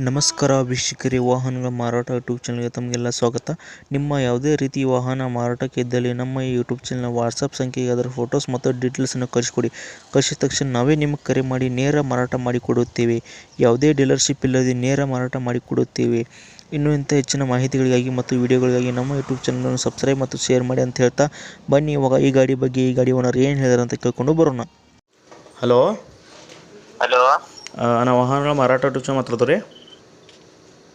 ನಮಸ್ಕಾರ ವೀಕ್ಷಕರೇ ವಾಹನಗಳ ಮಾರಾಟ ಯೂಟ್ಯೂಬ್ ಚಾನಲ್ಗೆ ತಮಗೆಲ್ಲ ಸ್ವಾಗತ. ನಿಮ್ಮ ಯಾವುದೇ ರೀತಿ ವಾಹನ ಮಾರಾಟಕ್ಕೆ ಇದ್ದಲ್ಲಿ ನಮ್ಮ ಈ ಯೂಟ್ಯೂಬ್ ಚಾನಲ್ನ ವಾಟ್ಸಪ್ ಸಂಖ್ಯೆಗೆ ಅದರ ಫೋಟೋಸ್ ಮತ್ತು ಡೀಟೇಲ್ಸನ್ನು ಕಳಿಸ್ಕೊಡಿ. ಕಳಿಸಿದ ತಕ್ಷಣ ನಾವೇ ನಿಮಗೆ ಕರೆ ಮಾಡಿ ನೇರ ಮಾರಾಟ ಮಾಡಿಕೊಡುತ್ತೇವೆ ಯಾವುದೇ ಡೀಲರ್ಶಿಪ್ ಇಲ್ಲದೆ ನೇರ ಮಾರಾಟ ಮಾಡಿಕೊಡುತ್ತೇವೆ ಇನ್ನು ಇಂಥ ಹೆಚ್ಚಿನ ಮಾಹಿತಿಗಳಿಗಾಗಿ ಮತ್ತು ವಿಡಿಯೋಗಳಿಗಾಗಿ ನಮ್ಮ ಯೂಟ್ಯೂಬ್ ಚಾನಲನ್ನು ಸಬ್ಸ್ಕ್ರೈಬ್ ಮತ್ತು ಶೇರ್ ಮಾಡಿ ಅಂತ ಹೇಳ್ತಾ ಬನ್ನಿ. ಇವಾಗ ಈ ಗಾಡಿ ಬಗ್ಗೆ ಈ ಗಾಡಿ ಓನರ್ ಏನು ಹೇಳಿದಾರೆ ಅಂತ ಕೇಳ್ಕೊಂಡು ಬರೋಣ. ಹಲೋ. ಹಲೋ. ನಾವು ವಾಹನಗಳ ಮಾರಾಟ ಯೂಟ್ಯೂಬ್ ಚಾನಲ್ ಮಾತಾಡ್ತೀವಿ ರೀ?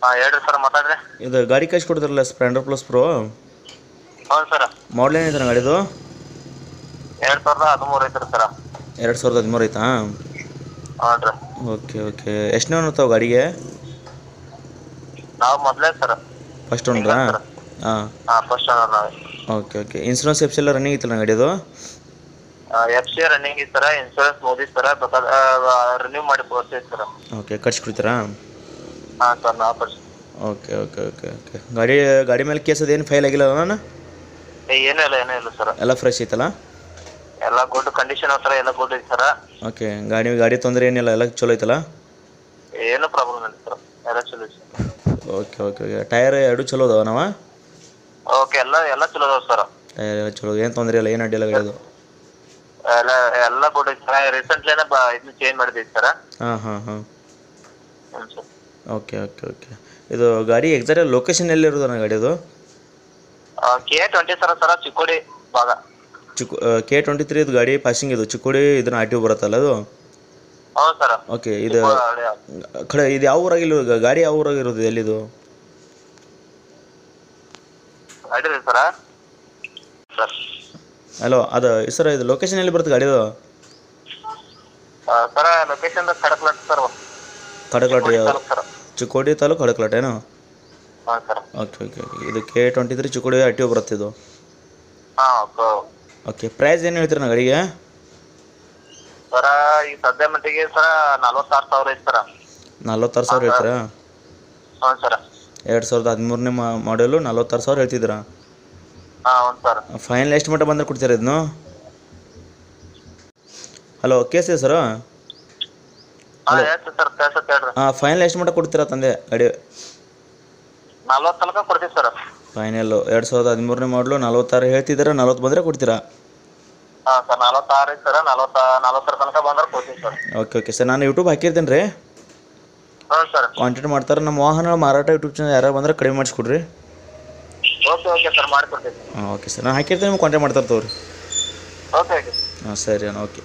ಹಾಂ ಹೇಳ್ರಿ ಸರ್ ಮಾತಾಡ್ರಿ. ಇದು ಗಾಡಿ ಕಳ್ಸಿ ಕೊಡ್ತಾರಲ್ಲ ಸ್ಪ್ಲೆಂಡರ್ ಪ್ಲಸ್ ಪ್ರೋ ಹೌದು ಸರ್. ಮಾಡಲ್ ಏನಿದೆ ಗಾಡಿದು? ಎರಡು ಸಾವಿರದ ಹದಿಮೂರು ಐತ್ರಿ ಸರ್. ಎರಡು ಸಾವಿರದ ಹದಿಮೂರು ಐತಾ? ಹಾಂ ರೀ ಓಕೆ ಓಕೆ. ಎಷ್ಟನೇ ಒನ್ ತಾವು ಗಾಡಿಗೆ? ನಾವು ಮೊದಲೇ ಸರ. ಫಸ್ಟ್ ಒನ್ರಾ ಹಾಂ. ಹಾಂ ಫಸ್ಟ್ ಓನರ್ ನಾವೇ. Okay okay. ಇನ್ಸೂರೆನ್ಸ್ ಎಫ್ಸ್ ಎಲ್ಲ ರನ್ನಿಂಗ್ ಇತ್ತಲ್ಲ ಗಾಡಿದು? ಎಫ್ ಸಿ ರನ್ನಿಂಗ್ ಇತ್ತು ಸರ. ಇನ್ಶೂರೆನ್ಸ್ ಮುಗಿದಿ ಸರ. ಬೇಕಾದ್ರೆ ರಿನ್ಯೂ ಮಾಡಿ ಕೊಡ್ತೀವಿ ಸರ್. ಓಕೆ ಕಟ್ಸ್ಕೊಡ್ತೀರಾ ಹಾಂ sir first okay okay okay okay. ಗಾಡಿ ಗಾಡಿ ಮೇಲೆ ಕೇಸ್ ಅದೇನು ಫೈಲ್ ಆಗಿಲ್ಲ ನಾನು ಏನೂ ಇಲ್ಲ ಏನೂ ಇಲ್ಲ ಸರ್. ಎಲ್ಲ ಫ್ರೆಶ್ ಐತಲ್ಲ? ಎಲ್ಲ ಗುಡ್ ಕಂಡೀಷನ್ ಸರ್ ಎಲ್ಲ ಗುಡ್ ಐತೆ ಸರ. ಓಕೆ ಗಾಡಿ ಗಾಡಿ ತೊಂದರೆ ಏನಿಲ್ಲ ಎಲ್ಲ ಚಲೋ ಐತಲ್ಲ? ಏನು ಪ್ರಾಬ್ಲಮ್ ಇಲ್ಲ ಸರ್ ಎಲ್ಲ ಚಲೋ ಐತಿ sir. Okay okay okay. Tyre ಎರಡು ಚಲೋ ಅದಾವ ನಾವ ಓಕೆ ಎಲ್ಲ ಎಲ್ಲ ಚಲೋ ಅದಾವ ಸರ್. ಟೈರ್ ಎಲ್ಲ ಚಲೋ ಏನು ತೊಂದರೆ ಇಲ್ಲ ಏನು ಅಡ್ಡಿಲ್ಲ ಗಾಡಿದು? ಎಲ್ಲ ಎಲ್ಲ ಗುಡ್ ಐತೆ ಸರ್. ರೀಸೆಂಟ್ಲಿನೇ ಬ ಇದನ್ನ ಚೇಂಜ್ ಮಾಡಿದ್ದೀವಿ ಸರ್. ಹಾಂ ಹಾಂ ಹಾಂ. ಹ್ಞೂ ಸರ್. ಓಕೆ ಓಕೆ ಓಕೆ ಇದು ಗಾಡಿ ಎಕ್ಸಾಕ್ಟ್ ಲೊಕೇಶನ್ ಎಲ್ಲಿರೋದು ನನ್ನ ಗಾಡಿದು K twenty sir sir Chikkodi ಭಾಗ. ಚಿಕ್ಕು ಕೆ ಟ್ವೆಂಟಿ ತ್ರೀ ಇದು ಗಾಡಿ ಪಾಸಿಂಗ್ ಇದು. ಚಿಕ್ಕೋಡಿ ಇದನ್ನ ಆರ್ ಟಿ ಬರುತ್ತಲ್ಲ ಅದು? ಹೌದು ಸರ್. ಓಕೆ ಇದು ಕಡೆ ಇದು ಯಾವ ಊರಾಗಿಲ್ಲ ಗಾಡಿ ಯಾವ ಊರಾಗಿರೋದು ಎಲ್ಲಿದು ಅಡ್ಡಿಲ್ಲ ಸರ? ಸರ್. ಹಲೋ ಅದು ಸರ್ ಇದು ಲೊಕೇಶನ್ ಎಲ್ಲಿ ಬರುತ್ತೆ ಗಾಡಿದು sir location Kadaklat sir. Kadaklat Chikkodi taluk ಕಡಕ್ಲಾಟೇನು ಹಾಂ ಸರ್. ಓಕೆ ಓಕೆ ಓಕೆ ಇದು K twenty three Chikkodi R T O ಬರುತ್ತೆ ಇದು ಹಾಂ ಓಕೆ ಓಕೆ ಪ್ರೈಸ್ ಏನು ಹೇಳ್ತೀರಿ ನಾ ಗಾಡಿಗೆ? ಸರ ಈಗ ಸದ್ಯ ಮಟ್ಟಿಗೆ ಸರ ನಲ್ವತ್ತಾರು ಸಾವಿರ ಐತೆ ಸರ. ನಲ್ವತ್ತಾರು ಸಾವಿರ ಹೇಳ್ತೀರಾ? ಹ್ಞೂ ಸರ. ಎರಡು ಸಾವಿರದ ಹದಿಮೂರನೇ ಮಾಡೆಲು ನಲ್ವತ್ತಾರು ಸಾವಿರ ಹೇಳ್ತಿದ್ದೀರಾ? ಹಾಂ ಹ್ಞೂ ಸರ್. ಫೈನಲ್ ಎಷ್ಟು ಮಟ್ಟ ಬಂದ್ರೆ ಕೊಡ್ತೀರಾ ಇದನ್ನು? Hello case sir? ಹಾಂ ಫೈನಲ್ ಎಷ್ಟು ಮಟ್ಟ ಕೊಡ್ತೀರಾ ತಂದೆ ಗಾಡಿ? ನಲ್ವತ್ತು ತನಕ ಕೊಡ್ತೀವಿ ಸರ್. ಫೈನಲ್ಲು ಎರಡು ಸಾವಿರದ ಹದಿಮೂರನೇ ಮಾಡಲು ನಲ್ವತ್ತಾರು ಹೇಳ್ತಿದ್ದೀರಾ ನಲ್ವತ್ತು ಬಂದರೆ ಕೊಡ್ತೀರಾ? ಹಾಂ ಸರ್ ನಲ್ವತ್ತಾರು ಸರ್ ನಲ್ವತ್ತ ನಲ್ವತ್ತರ ತನಕ ಬಂದ್ರೆ ಕೊಡ್ತೀವಿ ಸರ್. ಓಕೆ ಓಕೆ ಸರ್ ನಾನು ಯೂಟ್ಯೂಬ್ ಹಾಕಿರ್ತೀನಿ ರೀ. ಹಾಂ ಸರ್. ಕಾಂಟ್ಯಾಕ್ಟ್ ಮಾಡ್ತಾರೆ ನಮ್ಮ ವಾಹನ ಮಾರಾಟ ಯೂಟ್ಯೂಬ್ ಚಾನಲ್ ಯಾರು ಬಂದ್ರೆ ಕಡಿಮೆ ಮಾಡಿಸ್ಕೊಡ್ರಿ. ಓಕೆ ಓಕೆ ಸರ್ ಮಾಡಿಕೊಡ್ತೀವಿ ಹಾಂ ಓಕೆ ಸರ್ ನಾನು ಹಾಕಿರ್ತೀನಿ ನಿಮ್ಗೆ ಕಾಂಟ್ಯಾಕ್ಟ್ ಮಾಡ್ತಾರೆ ತಗೋರಿ. ಓಕೆ ಓಕೆ ಹಾಂ ಸರಿ ಅಣ್ಣ ಓಕೆ